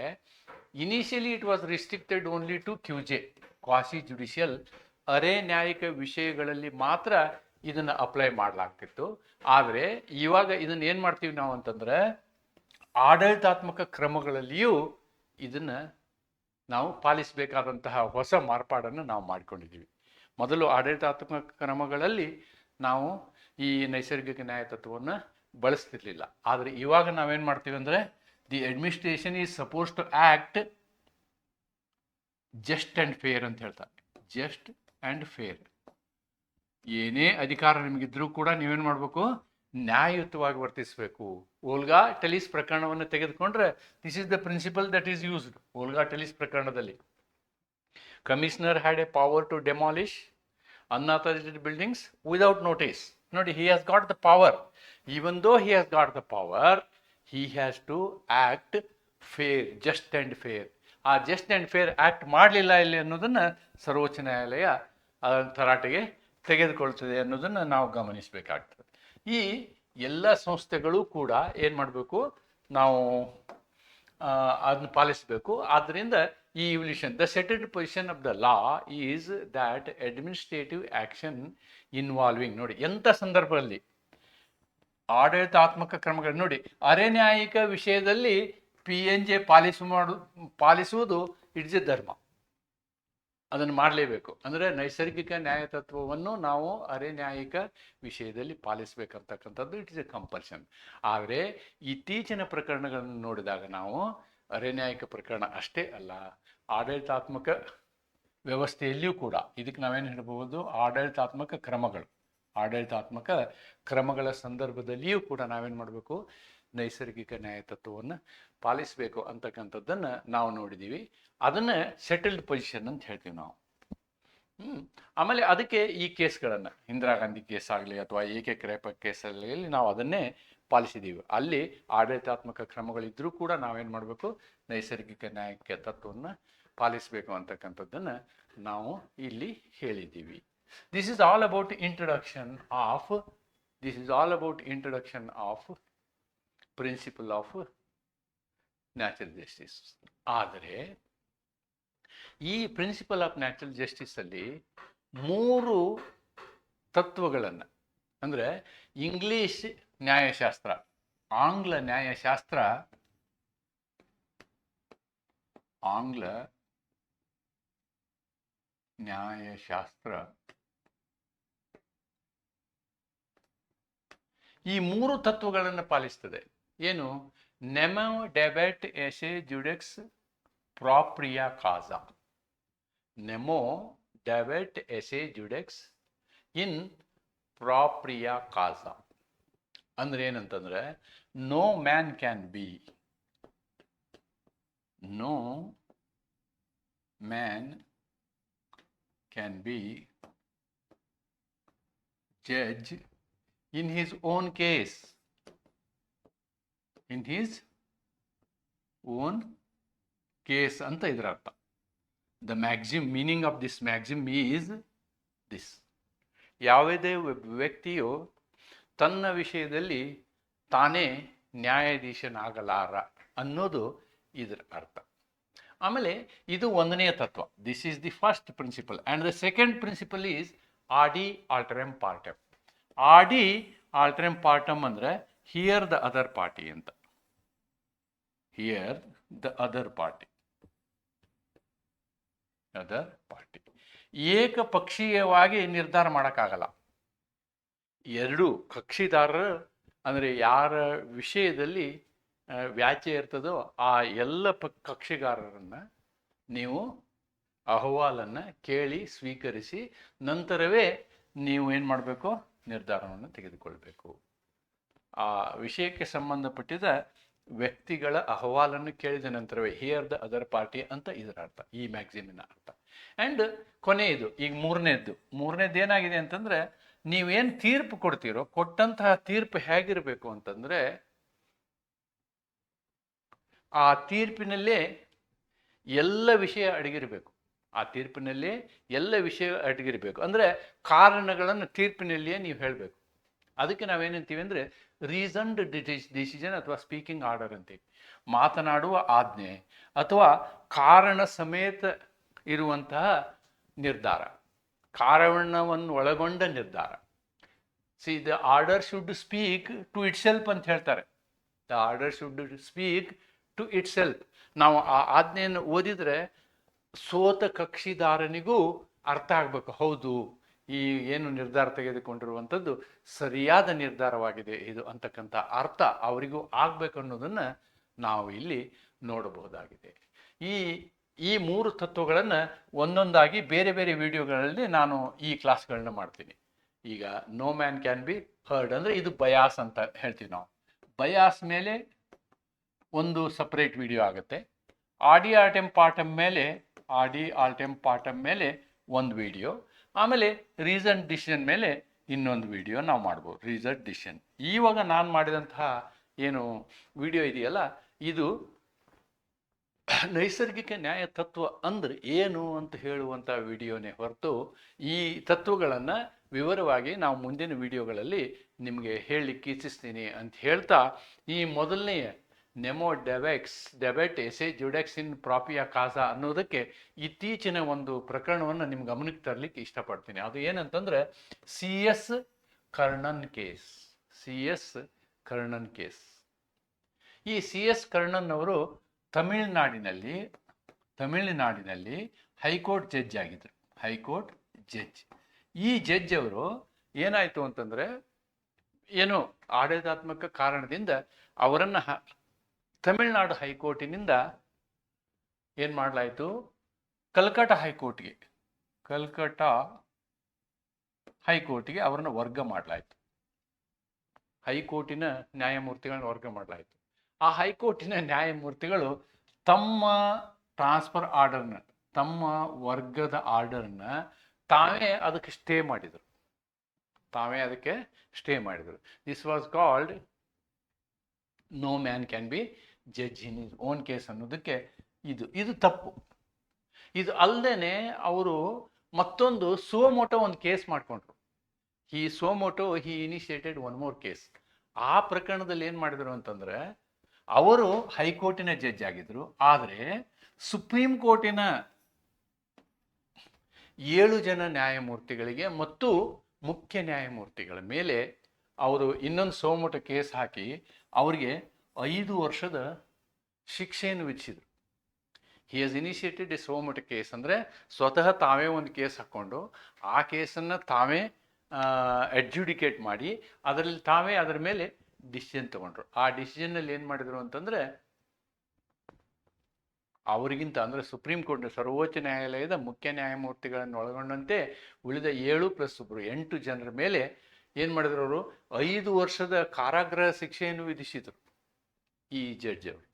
initially it was restricted only to Q J quasi judicial ಅರೆ ನ್ಯಾಯಿಕ ವಿಷಯಗಳಲ್ಲಿ ಮಾತ್ರ ಇದನ್ನು ಅಪ್ಲೈ ಮಾಡಲಾಗ್ತಿತ್ತು. ಆದರೆ ಇವಾಗ ಇದನ್ನು ಏನು ಮಾಡ್ತೀವಿ ನಾವು ಅಂತಂದ್ರೆ ಆಡಳಿತಾತ್ಮಕ ಕ್ರಮಗಳಲ್ಲಿಯೂ ಇದನ್ನು ನಾವು ಪಾಲಿಸಬೇಕಾದಂತಹ ಹೊಸ ಮಾರ್ಪಾಡನ್ನು ನಾವು ಮಾಡಿಕೊಂಡಿದ್ದೀವಿ ಮೊದಲು ಆಡಳಿತಾತ್ಮಕ ಕ್ರಮಗಳಲ್ಲಿ ನಾವು ಈ ನೈಸರ್ಗಿಕ ನ್ಯಾಯ ತತ್ವವನ್ನು ಬಳಸ್ತಿರ್ಲಿಲ್ಲ. ಆದರೆ ಇವಾಗ ನಾವೇನು ಮಾಡ್ತೀವಿ ಅಂದರೆ the administration is supposed to act just and fair ಅಂತ ಹೇಳ್ತಾರೆ. ಜಸ್ಟ್ ಆ್ಯಂಡ್ ಫೇರ್ ಏನೇ ಅಧಿಕಾರ ನಿಮಗಿದ್ರೂ ಕೂಡ ನೀವೇನು ಮಾಡಬೇಕು? ನ್ಯಾಯಯುತವಾಗಿ ವರ್ತಿಸಬೇಕು. ಓಲ್ಗಾ ಟೆಲಿಸ್ ಪ್ರಕರಣವನ್ನು ತೆಗೆದುಕೊಂಡ್ರೆ this is the principle that is used Olga Tellis ಪ್ರಕರಣದಲ್ಲಿ. Commissioner had a power to demolish unauthorised buildings without notice ನೋಡಿ he has got the power even though he has got the power he has to act fair just and fair ಆ ಜಸ್ಟ್ ಆ್ಯಂಡ್ ಫೇರ್ ಆ್ಯಕ್ಟ್ ಮಾಡಲಿಲ್ಲ ಇಲ್ಲಿ ಅನ್ನೋದನ್ನು ಸರ್ವೋಚ್ಚ ನ್ಯಾಯಾಲಯ ತರಾಟೆಗೆ ತೆಗೆದುಕೊಳ್ತದೆ ಅನ್ನೋದನ್ನು ನಾವು ಗಮನಿಸಬೇಕಾಗ್ತದೆ. ಈ ಎಲ್ಲ ಸಂಸ್ಥೆಗಳು ಕೂಡ ಏನು ಮಾಡಬೇಕು, ನಾವು ಅದನ್ನು ಪಾಲಿಸಬೇಕು. ಆದ್ದರಿಂದ ಈ evolution the settled position of the law is that administrative action involving ನೋಡಿ ಎಂಥ ಸಂದರ್ಭದಲ್ಲಿ? ಆಡಳಿತಾತ್ಮಕ ಕ್ರಮಗಳು, ನೋಡಿ ಅರೆನ್ಯಾಯಿಕ ವಿಷಯದಲ್ಲಿ ಪಿ ಎನ್ ಜೆ ಪಾಲಿಸು ಮಾಡು, ಪಾಲಿಸುವುದು ಇಟ್ಸ್ ಎ ಧರ್ಮ. ಅದನ್ನು ಮಾಡಲೇಬೇಕು. ಅಂದರೆ ನೈಸರ್ಗಿಕ ನ್ಯಾಯ ತತ್ವವನ್ನು ನಾವು ಅರೆ ನ್ಯಾಯಿಕ ವಿಷಯದಲ್ಲಿ ಪಾಲಿಸಬೇಕಂತಕ್ಕಂಥದ್ದು ಇಟ್ ಇಸ್ ಎ ಕಂಪಲ್ಷನ್ ಆದರೆ ಇತ್ತೀಚಿನ ಪ್ರಕರಣಗಳನ್ನು ನೋಡಿದಾಗ ನಾವು ಅರೆ ನ್ಯಾಯಿಕ ಪ್ರಕರಣ ಅಷ್ಟೇ ಅಲ್ಲ, ಆಡಳಿತಾತ್ಮಕ ವ್ಯವಸ್ಥೆಯಲ್ಲಿಯೂ ಕೂಡ. ಇದಕ್ಕೆ ನಾವೇನು ಹೇಳ್ಬೋದು ಆಡಳಿತಾತ್ಮಕ ಕ್ರಮಗಳು. ಆಡಳಿತಾತ್ಮಕ ಕ್ರಮಗಳ ಸಂದರ್ಭದಲ್ಲಿಯೂ ಕೂಡ ನಾವೇನು ಮಾಡಬೇಕು? ನೈಸರ್ಗಿಕ ನ್ಯಾಯ ತತ್ವವನ್ನು ಪಾಲಿಸಬೇಕು ಅಂತಕ್ಕಂಥದ್ದನ್ನು ನಾವು ನೋಡಿದ್ದೀವಿ ಅದನ್ನು ಸೆಟಲ್ಡ್ ಪೊಸಿಷನ್ ಅಂತ ಹೇಳ್ತೀವಿ ನಾವು. ಹ್ಞೂ ಆಮೇಲೆ ಅದಕ್ಕೆ ಈ ಕೇಸ್ಗಳನ್ನು, ಇಂದಿರಾ ಗಾಂಧಿ ಕೇಸ್ ಆಗಲಿ ಅಥವಾ ಏಕೆ ಕ್ರೇಪ ಕೇಸಲ್ಲಿ ನಾವು ಅದನ್ನೇ ಪಾಲಿಸಿದ್ದೀವಿ ಅಲ್ಲಿ ಆಡಳಿತಾತ್ಮಕ ಕ್ರಮಗಳಿದ್ದರೂ ಕೂಡ ನಾವೇನು ಮಾಡಬೇಕು? ನೈಸರ್ಗಿಕ ನ್ಯಾಯಕ್ಕೆ ತತ್ವವನ್ನು ಪಾಲಿಸಬೇಕು ಅಂತಕ್ಕಂಥದ್ದನ್ನು ನಾವು ಇಲ್ಲಿ ಹೇಳಿದ್ದೀವಿ this is all about introduction of this is all about introduction of principle of natural justice ಆದರೆ, ಈ ಪ್ರಿನ್ಸಿಪಲ್ ಆಫ್ ನ್ಯಾಚುರಲ್ ಜಸ್ಟಿಸಲ್ಲಿ ಮೂರು ತತ್ವಗಳನ್ನು, ಅಂದರೆ ಇಂಗ್ಲಿಷ್ ನ್ಯಾಯಶಾಸ್ತ್ರ, ಆಂಗ್ಲ ನ್ಯಾಯಶಾಸ್ತ್ರ ಆಂಗ್ಲ ನ್ಯಾಯಶಾಸ್ತ್ರ. ಈ ಮೂರು ತತ್ವಗಳನ್ನು ಪಾಲಿಸ್ತದೆ. ಏನು ನೆಮೋ ಡೆಬೆಟ್ ಎಸೆ ಜುಡೆಕ್ಸ್ ಪ್ರಾಪ್ರಿಯಾ ಕಾಜಾ ನೆಮೋ ಡೆಬೆಟ್ ಎಸೆ ಜುಡೆಕ್ಸ್ ಇನ್ ಪ್ರಾಪ್ರಿಯಾ ಕಾಜಾ ಅಂದ್ರೆ ಏನಂತಂದ್ರೆ no man can be no man can be judge in his own case in his own case ಅಂತ ಇದರ ಅರ್ಥ. The maxim meaning of this maxim is this. ಯಾವುದೇ ವ್ಯಕ್ತಿಯು ತನ್ನ ವಿಷಯದಲ್ಲಿ ತಾನೇ ನ್ಯಾಯಾಧೀಶನಾಗಲಾರ ಅನ್ನೋದು ಇದರ ಅರ್ಥ. ಆಮೇಲೆ ಇದು ಒಂದನೆಯ ತತ್ವ. This is the first principle and the second principle is ಆಡಿ ಆಲ್ಟ್ರೆಮ್ ಪಾರ್ಟಮ್ ಆಡಿ ಆಲ್ಟ್ರೆಮ್ ಪಾರ್ಟಮ್ ಅಂದರೆ ಹಿಯರ್ ದ ಅದರ್ ಪಾರ್ಟಿ ಅಂತ. Hear the other party other party ಏಕಪಕ್ಷೀಯವಾಗಿ ನಿರ್ಧಾರ ಮಾಡೋಕ್ಕಾಗಲ್ಲ. ಎರಡು ಕಕ್ಷಿದಾರರು, ಅಂದರೆ ಯಾರ ವಿಷಯದಲ್ಲಿ ವ್ಯಾಚ್ಯ ಇರ್ತದೋ ಆ ಎಲ್ಲ ಪ, ಕಕ್ಷಿಗಾರರನ್ನು ನೀವು ಅಹವಾಲನ್ನು ಕೇಳಿ, ಸ್ವೀಕರಿಸಿ, ನಂತರವೇ ನೀವು ಏನು ಮಾಡಬೇಕು? ನಿರ್ಧಾರವನ್ನು ತೆಗೆದುಕೊಳ್ಬೇಕು. ಆ ವಿಷಯಕ್ಕೆ ಸಂಬಂಧಪಟ್ಟಿದ ವ್ಯಕ್ತಿಗಳ ಅಹವಾಲನ್ನು ಕೇಳಿದ ನಂತರವೇ ಹಿಯರ್ ದ ಅದರ್ ಪಾರ್ಟಿ ಅಂತ ಇದರ ಅರ್ಥ, ಈ ಮ್ಯಾಗ್ಝಿಮಿನ ಅರ್ಥ. ಆ್ಯಂಡ್ ಕೊನೆಯದು, ಈಗ ಮೂರನೇದ್ದು ಮೂರನೇದು ಏನಾಗಿದೆ ಅಂತಂದರೆ, ನೀವೇನು ತೀರ್ಪು ಕೊಡ್ತೀರೋ, ಕೊಟ್ಟಂತಹ ತೀರ್ಪು ಹೇಗಿರಬೇಕು ಅಂತಂದರೆ, ಆ ತೀರ್ಪಿನಲ್ಲೇ ಎಲ್ಲ ವಿಷಯ ಅಡಗಿರಬೇಕು. ಆ ತೀರ್ಪಿನಲ್ಲಿ ಎಲ್ಲ ವಿಷಯ ಅಡಗಿರಬೇಕು. ಅಂದರೆ ಕಾರಣಗಳನ್ನು ತೀರ್ಪಿನಲ್ಲಿಯೇ ನೀವು ಹೇಳಬೇಕು. ಅದಕ್ಕೆ ನಾವೇನಂತೀವಿ ಅಂದರೆ ರೀಸನ್ಡ್ ಡಿಸಿಷನ್ ಅಥವಾ ಸ್ಪೀಕಿಂಗ್ ಆರ್ಡರ್ ಅಂತೀವಿ. ಮಾತನಾಡುವ ಆಜ್ಞೆ ಅಥವಾ ಕಾರಣ ಸಮೇತ ಇರುವಂತಹ ನಿರ್ಧಾರ. ಕಾರಣವನ್ನು ಒಳಗೊಂಡ ನಿರ್ಧಾರ. See the order should speak to itself ಅಂತ ಹೇಳ್ತಾರೆ. The order should speak to itself ನಾವು ಆ ಆಜ್ಞೆಯನ್ನು ಓದಿದರೆ ಸೋತ ಕಕ್ಷಿದಾರನಿಗೂ ಅರ್ಥ ಆಗಬೇಕು. ಹೌದು ಈ ಏನು ನಿರ್ಧಾರ ತೆಗೆದುಕೊಂಡಿರುವಂಥದ್ದು ಸರಿಯಾದ ನಿರ್ಧಾರವಾಗಿದೆ ಇದು ಅಂತಕ್ಕಂಥ ಅರ್ಥ ಅವರಿಗೂ ಆಗಬೇಕು ಅನ್ನೋದನ್ನು ನಾವು ಇಲ್ಲಿ ನೋಡಬಹುದಾಗಿದೆ. ಈ ಈ ಮೂರು ತತ್ವಗಳನ್ನು ಒಂದೊಂದಾಗಿ ಬೇರೆ ಬೇರೆ ವಿಡಿಯೋಗಳಲ್ಲಿ ನಾನು ಈ ಕ್ಲಾಸ್ಗಳನ್ನ ಮಾಡ್ತೀನಿ. ಈಗ no man can be heard ಅಂದರೆ ಇದು ಬಯಾಸ್ ಅಂತ ಹೇಳ್ತೀವಿ ನಾವು. ಬಯಾಸ್ ಮೇಲೆ ಒಂದು ಸಪ್ರೇಟ್ ವಿಡಿಯೋ ಆಗುತ್ತೆ. ಆಡಿ ಆಲ್ಟೆಮ್ ಪಾಟಮ್ ಮೇಲೆ ಆಡಿ ಆಲ್ಟೆಮ್ ಪಾಟಮ್ ಮೇಲೆ ಒಂದು ವಿಡಿಯೋ ಆಮೇಲೆ ರೀಸನ್ ಡಿಸಿಷನ್ ಮೇಲೆ ಇನ್ನೊಂದು ವಿಡಿಯೋ ನಾವು ಮಾಡ್ಬೋದು. ರೀಸನ್ ಡಿಸಿಷನ್ ಈವಾಗ ನಾನು ಮಾಡಿದಂತಹ ಏನು ವಿಡಿಯೋ ಇದೆಯಲ್ಲ, ಇದು ನೈಸರ್ಗಿಕ ನ್ಯಾಯ ತತ್ವ ಅಂದರೆ ಏನು ಅಂತ ಹೇಳುವಂಥ ವಿಡಿಯೋನೇ ಹೊರತು ಈ ತತ್ವಗಳನ್ನು ವಿವರವಾಗಿ ನಾವು ಮುಂದಿನ ವಿಡಿಯೋಗಳಲ್ಲಿ ನಿಮಗೆ ಹೇಳಲಿಕ್ಕೆ ಇಚ್ಛಿಸ್ತೀನಿ ಅಂತ ಹೇಳ್ತಾ ಈ ಮೊದಲನೆಯ ನೆಮೋ ಡೆವೆಕ್ಸ್ ಡೆಬೆಟ್ ಎಸೆ ಜುಡೆಕ್ಸ್ ಇನ್ ಪ್ರಾಪಿಯ ಕಾಸ ಅನ್ನೋದಕ್ಕೆ ಇತ್ತೀಚಿನ ಒಂದು ಪ್ರಕರಣವನ್ನು ನಿಮ್ಮ ಗಮನಕ್ಕೆ ತರಲಿಕ್ಕೆ ಇಷ್ಟಪಡ್ತೀನಿ. ಅದು ಏನಂತಂದ್ರೆ, C S Karnan case, C S Karnan case. ಈ ಸಿ ಎಸ್ ಕರ್ಣನ್ ಅವರು ತಮಿಳುನಾಡಿನಲ್ಲಿ ತಮಿಳುನಾಡಿನಲ್ಲಿ ಹೈಕೋರ್ಟ್ ಜಡ್ಜ್ ಆಗಿದ್ರು. High court judge. ಈ ಜಡ್ಜ್ ಅವರು ಏನಾಯಿತು ಅಂತಂದರೆ, ಏನು ಆಡಳಿತಾತ್ಮಕ ಕಾರಣದಿಂದ ಅವರನ್ನು ತಮಿಳುನಾಡು ಹೈಕೋರ್ಟಿನಿಂದ ಏನು ಮಾಡಲಾಯಿತು? ಕಲ್ಕಟ್ಟ ಹೈಕೋರ್ಟ್ಗೆ ಕಲ್ಕಟ್ಟ ಹೈಕೋರ್ಟ್ಗೆ ಅವರನ್ನು ವರ್ಗ ಮಾಡಲಾಯಿತು. ಹೈಕೋರ್ಟಿನ ನ್ಯಾಯಮೂರ್ತಿಗಳನ್ನ ವರ್ಗ ಮಾಡಲಾಯಿತು. ಆ ಹೈಕೋರ್ಟಿನ ನ್ಯಾಯಮೂರ್ತಿಗಳು ತಮ್ಮ ಟ್ರಾನ್ಸ್ಫರ್ ಆರ್ಡರ್ನ, ತಮ್ಮ ವರ್ಗದ ಆರ್ಡರ್ನ ತಾವೇ ಅದಕ್ಕೆ ಸ್ಟೇ ಮಾಡಿದರು. ತಾವೇ ಅದಕ್ಕೆ ಸ್ಟೇ ಮಾಡಿದರು. This was called no man can be judge in own case ಅನ್ನೋದಕ್ಕೆ ಇದು ಇದು ತಪ್ಪು. ಇದು ಅಲ್ಲದೆ ಅವರು ಮತ್ತೊಂದು ಸೋಮೋಟೋ ಒಂದು ಕೇಸ್ ಮಾಡಿಕೊಂಡ್ರು. ಈ suo motu he initiated one more case ಆ ಪ್ರಕರಣದಲ್ಲಿ ಏನು ಮಾಡಿದರು ಅಂತಂದ್ರೆ, ಅವರು ಹೈಕೋರ್ಟಿನ ಜಡ್ಜ್ ಆಗಿದ್ರು. ಆದರೆ ಸುಪ್ರೀಂ ಕೋರ್ಟಿನ ಏಳು ಜನ ನ್ಯಾಯಮೂರ್ತಿಗಳಿಗೆ ಮತ್ತು ಮುಖ್ಯ ನ್ಯಾಯಮೂರ್ತಿಗಳ ಮೇಲೆ ಅವರು ಇನ್ನೊಂದು ಸೋಮೋಟ ಕೇಸ್ ಹಾಕಿ ಅವರಿಗೆ ಐದು ವರ್ಷದ ಶಿಕ್ಷೆಯನ್ನು ವಿಧಿಸಿದರು. ಹಿ ಹಸ್ ಇನಿಷಿಯೇಟೆಡ್ ಎ ಸೋಮಟ ಕೇಸ್ ಅಂದರೆ ಸ್ವತಃ ತಾವೇ ಒಂದು ಕೇಸ್ ಹಾಕ್ಕೊಂಡು ಆ ಕೇಸನ್ನು ತಾವೇ ಅಡ್ಜುಡಿಕೇಟ್ ಮಾಡಿ ಅದರಲ್ಲಿ ತಾವೇ ಅದರ ಮೇಲೆ ಡಿಸಿಷನ್ ತಗೊಂಡ್ರು. ಆ ಡಿಸಿಷನ್ನಲ್ಲಿ ಏನು ಮಾಡಿದರು ಅಂತಂದರೆ ಅವರಿಗಿಂತ ಅಂದರೆ ಸುಪ್ರೀಂ ಕೋರ್ಟ್ ಸರ್ವೋಚ್ಚ ನ್ಯಾಯಾಲಯದ ಮುಖ್ಯ ನ್ಯಾಯಮೂರ್ತಿಗಳನ್ನು ಒಳಗೊಂಡಂತೆ ಉಳಿದ ಏಳು ಪ್ಲಸ್ ಒಬ್ಬರು ಎಂಟು ಜನರ ಮೇಲೆ ಏನು ಮಾಡಿದ್ರು ಅವರು? ಐದು ವರ್ಷದ ಕಾರಾಗೃಹ ಶಿಕ್ಷೆಯನ್ನು ವಿಧಿಸಿದರು. ಈ ಜಡ್ಜ್ ಅವರು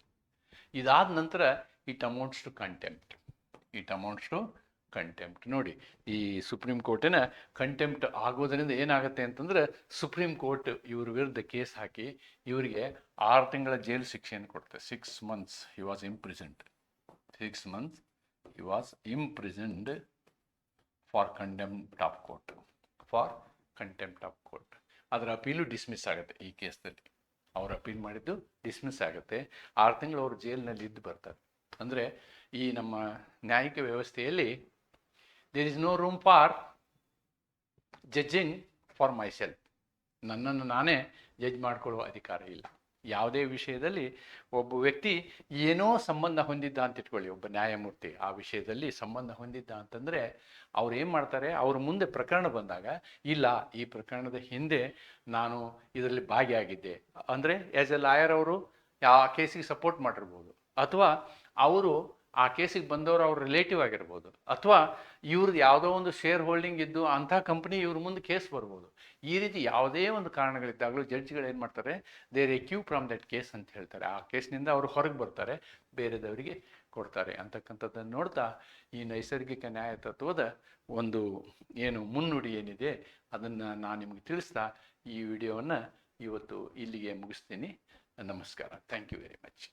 ಇದಾದ ನಂತರ it amounts to contempt it amounts to contempt ನೋಡಿ, ಈ ಸುಪ್ರೀಂ ಕೋರ್ಟಿನ ಕಂಟೆಂಪ್ಟ್ ಆಗೋದರಿಂದ ಏನಾಗುತ್ತೆ ಅಂತಂದ್ರೆ, ಸುಪ್ರೀಂ ಕೋರ್ಟ್ ಇವ್ರ ವಿರುದ್ಧ ಕೇಸ್ ಹಾಕಿ ಇವರಿಗೆ ಆರು ತಿಂಗಳ ಜೈಲು ಶಿಕ್ಷೆಯನ್ನು ಕೊಡುತ್ತೆ six months he was imprisoned six months he was imprisoned for contempt of court for contempt of court ಅದರ ಅಪೀಲು ಡಿಸ್ಮಿಸ್ ಆಗುತ್ತೆ ಈ ಕೇಸ್ದಲ್ಲಿ. ಅವ್ರು ಅಪೀಲ್ ಮಾಡಿದ್ದು ಡಿಸ್ಮಿಸ್ ಆಗುತ್ತೆ. ಆರು ತಿಂಗಳು ಅವರು ಜೈಲಿನಲ್ಲಿ ಇದ್ದು ಬರ್ತಾರೆ. ಅಂದರೆ ಈ ನಮ್ಮ ನ್ಯಾಯಿಕ ವ್ಯವಸ್ಥೆಯಲ್ಲಿ there is no room for judging for myself ನನ್ನನ್ನು ನಾನೇ ಜಡ್ಜ್ ಮಾಡಿಕೊಳ್ಳುವ ಅಧಿಕಾರ ಇಲ್ಲ. ಯಾವುದೇ ವಿಷಯದಲ್ಲಿ ಒಬ್ಬ ವ್ಯಕ್ತಿ ಏನೋ ಸಂಬಂಧ ಹೊಂದಿದ್ದ ಅಂತ ಇಟ್ಕೊಳ್ಳಿ, ಒಬ್ಬ ನ್ಯಾಯಮೂರ್ತಿ ಆ ವಿಷಯದಲ್ಲಿ ಸಂಬಂಧ ಹೊಂದಿದ್ದ ಅಂತಂದರೆ ಅವ್ರು ಏನು ಮಾಡ್ತಾರೆ, ಅವ್ರ ಮುಂದೆ ಪ್ರಕರಣ ಬಂದಾಗ, ಇಲ್ಲ, ಈ ಪ್ರಕರಣದ ಹಿಂದೆ ನಾನು ಇದರಲ್ಲಿ ಭಾಗಿಯಾಗಿದ್ದೆ. ಅಂದರೆ ಆ್ಯಸ್ ಎ ಲಾಯರ್ ಅವರು ಆ ಕೇಸಿಗೆ ಸಪೋರ್ಟ್ ಮಾಡಿರ್ಬೋದು. ಅಥವಾ ಅವರು ಆ ಕೇಸಿಗೆ ಬಂದವರು ಅವ್ರ ರಿಲೇಟಿವ್ ಆಗಿರ್ಬೋದು. ಅಥವಾ ಇವ್ರದ್ದು ಯಾವುದೋ ಒಂದು ಶೇರ್ ಹೋಲ್ಡಿಂಗ್ ಇದ್ದು ಅಂಥ ಕಂಪ್ನಿ ಇವ್ರ ಮುಂದೆ ಕೇಸ್ ಬರ್ಬೋದು. ಈ ರೀತಿ ಯಾವುದೇ ಒಂದು ಕಾರಣಗಳಿದ್ದಾಗಲೂ ಜಡ್ಜ್ಗಳು ಏನು ಮಾಡ್ತಾರೆ there recuse from that case ಅಂತ ಹೇಳ್ತಾರೆ. ಆ ಕೇಸ್ನಿಂದ ಅವರು ಹೊರಗೆ ಬರ್ತಾರೆ, ಬೇರೆದವರಿಗೆ ಕೊಡ್ತಾರೆ. ಅಂತಕ್ಕಂಥದ್ದನ್ನು ನೋಡ್ತಾ ಈ ನೈಸರ್ಗಿಕ ನ್ಯಾಯ ತತ್ವದ ಒಂದು ಏನು ಮುನ್ನುಡಿ ಏನಿದೆ, ಅದನ್ನು ನಾನು ನಿಮಗೆ ತಿಳಿಸ್ತಾ ಈ ವಿಡಿಯೋವನ್ನು ಇವತ್ತು ಇಲ್ಲಿಗೆ ಮುಗಿಸ್ತೀನಿ. ನಮಸ್ಕಾರ. Thank you very much